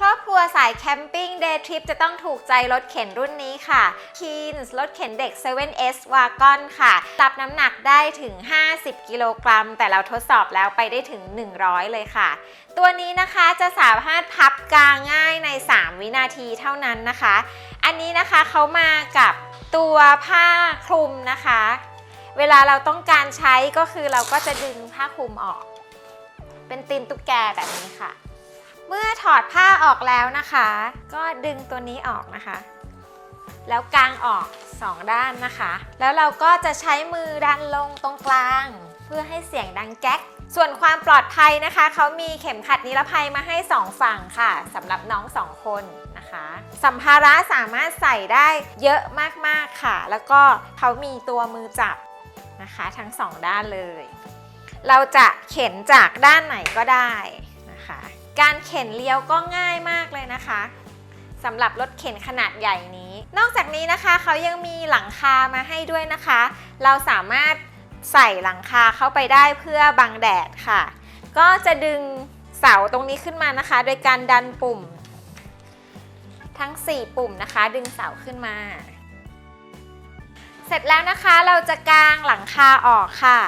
ครอบครัวสายแคมปิ้งเดย์ทริปจะต้องถูกใจรถเข็นรุ่นนี้ค่ะ Keens รถเข็นเด็ก 7S Wagon ค่ะ รับน้ำหนักได้ถึง 50 กิโลกรัม แต่เราทดสอบแล้วไปได้ถึง 100 เลยค่ะ ตัวนี้นะคะจะสามารถพับกลางง่ายใน 3 วินาทีเท่านั้นนะคะ อันนี้นะคะเขามากับตัวผ้าคลุมนะคะ เวลาเราต้องการใช้ก็คือเราก็จะดึงผ้าคลุมออก เป็นตีนตุ๊กแกแบบนี้ค่ะ เมื่อถอดผ้าออกแล้วนะคะ ก็ดึงตัวนี้ออกนะคะ แล้วกางออกสองด้านนะคะ แล้วเราก็จะใช้มือดันลงตรงกลาง เพื่อให้เสียงดังแก๊ก ส่วนความปลอดภัยนะคะ เขามีเข็มขัดนิรภัยมาให้ 2 ฝั่งค่ะสำหรับน้อง2คนนะคะสัมภาระสามารถใส่ได้เยอะมากๆค่ะ แล้วก็เขามีตัวมือจับนะคะ ทั้งสองด้านเลย เราจะเข็นจากด้านไหนก็ได้ การเข็นเลี้ยวก็ง่ายมากเลยนะคะสำหรับรถเข็นขนาดใหญ่นี้ นอกจากนี้นะคะเขายังมีหลังคามาให้ด้วยนะคะ เราสามารถใส่หลังคาเข้าไปได้เพื่อบังแดดค่ะ ก็จะดึงเสาตรงนี้ขึ้นมานะคะ โดยการดันปุ่ม ทั้ง 4 ปุ่มนะคะ ดึงเสาขึ้นมา เสร็จแล้วนะคะเราจะกางหลังคาออกค่ะ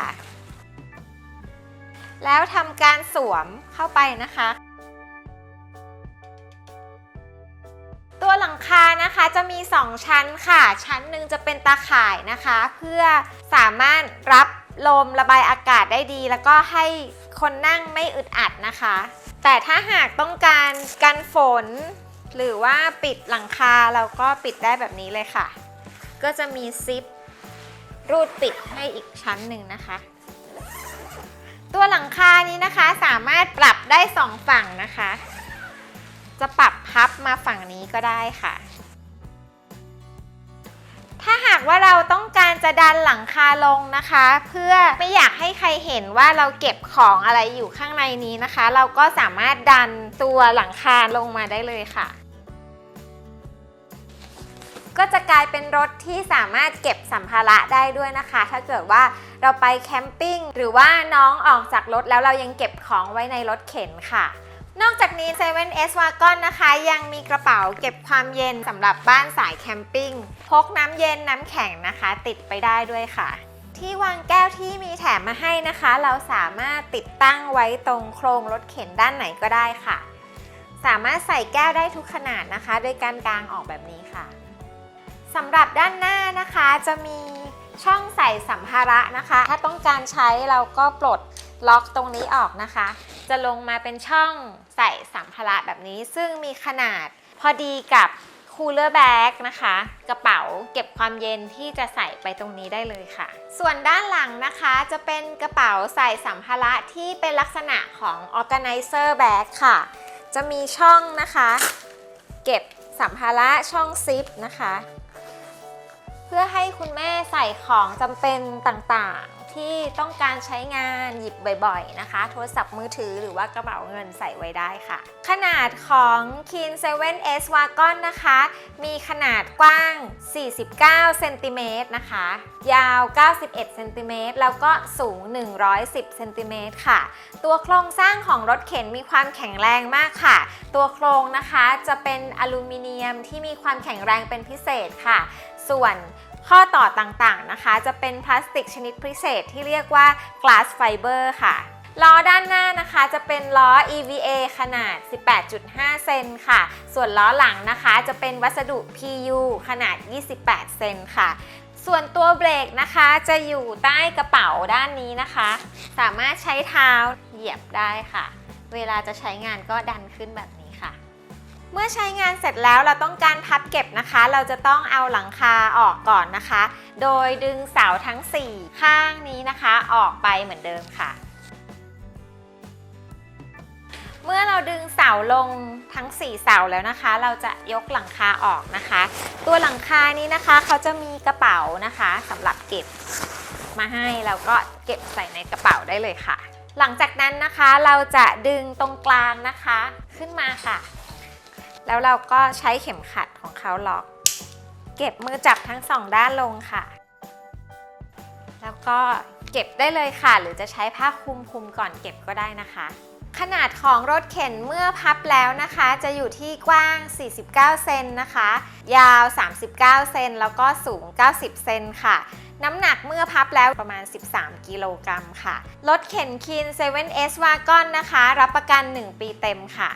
แล้วทำการสวมเข้าไปนะคะ ลังคานะคะจะมี 2 ชั้นค่ะ ชั้นหนึ่งจะเป็นตาข่ายนะคะ เพื่อสามารถรับลมระบายอากาศได้ดี แล้วก็ให้คนนั่งไม่อึดอัดนะคะ แต่ถ้าหากต้องการกันฝน หรือว่าปิดหลังคาเราก็ปิดได้แบบนี้เลยค่ะ ก็จะมีซิปรูดปิดให้อีกชั้นหนึ่งนะคะ ตัวหลังคานี้นะคะสามารถปรับได้สองฝั่งนะคะ จะปรับพับมาฝั่งนี้ก็ได้ค่ะ ถ้าหากว่าเราต้องการจะดันหลังคาลงนะคะ เพื่อไม่อยากให้ใครเห็นว่าเราเก็บของอะไรอยู่ข้างในนี้นะคะ เราก็สามารถดันตัวหลังคาลงมาได้เลยค่ะก็จะกลายเป็นรถที่สามารถเก็บสัมภาระได้ด้วยนะคะ ถ้าเกิดว่าเราไปแคมปิ้งหรือว่าน้องออกจากรถแล้วเรายังเก็บของไว้ในรถเข็นค่ะ นอกจากนี้ 7S Wagon นะคะ ยังมีกระเป๋าเก็บความเย็นสำหรับบ้านสายแคมปิ้ง พกน้ำเย็นน้ำแข็งนะคะ ติดไปได้ด้วยค่ะ ที่วางแก้วที่มีแถมมาให้นะคะ เราสามารถติดตั้งไว้ตรงโครงรถเข็นด้านไหนก็ได้ค่ะ สามารถใส่แก้วได้ทุกขนาดนะคะ โดยการกางออกแบบนี้ค่ะสำหรับด้านหน้านะคะจะมีช่องใส่สัมภาระนะคะ ถ้าต้องการใช้เราก็ปลดล็อกตรงนี้ออกนะคะ จะลงมาเป็นช่องใส่สัมภาระแบบนี้ ซึ่งมีขนาดพอดีกับคูลเลอร์แบ็กนะคะ กระเป๋าเก็บความเย็นที่จะใส่ไปตรงนี้ได้เลยค่ะ ส่วนด้านหลังนะคะจะเป็นกระเป๋าใส่สัมภาระที่เป็นลักษณะของ organizer bag ค่ะ จะมีช่องนะคะ เก็บสัมภาระช่องซิปนะคะ เพื่อให้คุณแม่ใส่ของจำเป็นต่าง ที่ต้องการใช้งานหยิบบ่อยๆนะคะ โทรศัพท์มือถือหรือว่ากระเป๋าเงินใส่ไว้ได้ค่ะ ขนาดของ Keen 7S Wagon นะคะ มีขนาดกว้าง 49เซนติเมตรนะคะ ยาว 91เซนติเมตรแล้วก็สูง 110เซนติเมตรค่ะ ตัวโครงสร้างของรถเข็นมีความแข็งแรงมากค่ะ ตัวโครงนะคะจะเป็นอลูมิเนียมที่มีความแข็งแรงเป็นพิเศษค่ะ ส่วน ข้อต่อต่างๆนะคะ จะเป็นพลาสติกชนิดพิเศษที่เรียกว่า glass fiber ค่ะล้อด้านหน้านะคะจะเป็นล้อ EVA ขนาด 18.5 เซนค่ะ ส่วนล้อหลังนะคะจะเป็นวัสดุ PU ขนาด 28 เซนค่ะ ส่วนตัวเบรกนะคะจะอยู่ใต้กระเป๋าด้านนี้นะคะ สามารถใช้เท้าเหยียบได้ค่ะ เวลาจะใช้งานก็ดันขึ้นแบบ อใช้งานเสร็จแล้วเราต้องการพับเก็บนะคะ เราจะต้องเอาหลังคาออกก่อนนะคะ โดยดึงเสาทั้ง 4 ข้างนี้นะคะ ออกไปเหมือนเดิมค่ะ เมื่อเราดึงเสาลงทั้ง 4 เสาแล้วนะคะ เราจะยกหลังคาออกนะคะ ตัวหลังคานี้นะคะเขาจะมีกระเป๋านะคะสำหรับเก็บมาให้แล้วก็เก็บใส่ในกระเป๋าได้เลยค่ะ หลังจากนั้นนะคะเราจะดึงตรงกลางนะคะขึ้นมาค่ะ แล้วเราก็ใช้เข็มขัดของเขาล็อก เก็บมือจับทั้งสองด้านลงค่ะ แล้วก็เก็บได้เลยค่ะ หรือจะใช้ผ้าคลุมคลุมก่อนเก็บก็ได้นะคะ ขนาดของรถเข็นเมื่อพับแล้วนะคะ จะอยู่ที่กว้าง 49 เซนนะคะ ยาว 39 เซนแล้วก็สูง 90 เซนค่ะน้ำหนักเมื่อพับแล้วประมาณ 13 กิโลกรัมค่ะ รถเข็นคิน 7S Wagon นะคะ รับประกัน 1 ปีเต็มค่ะ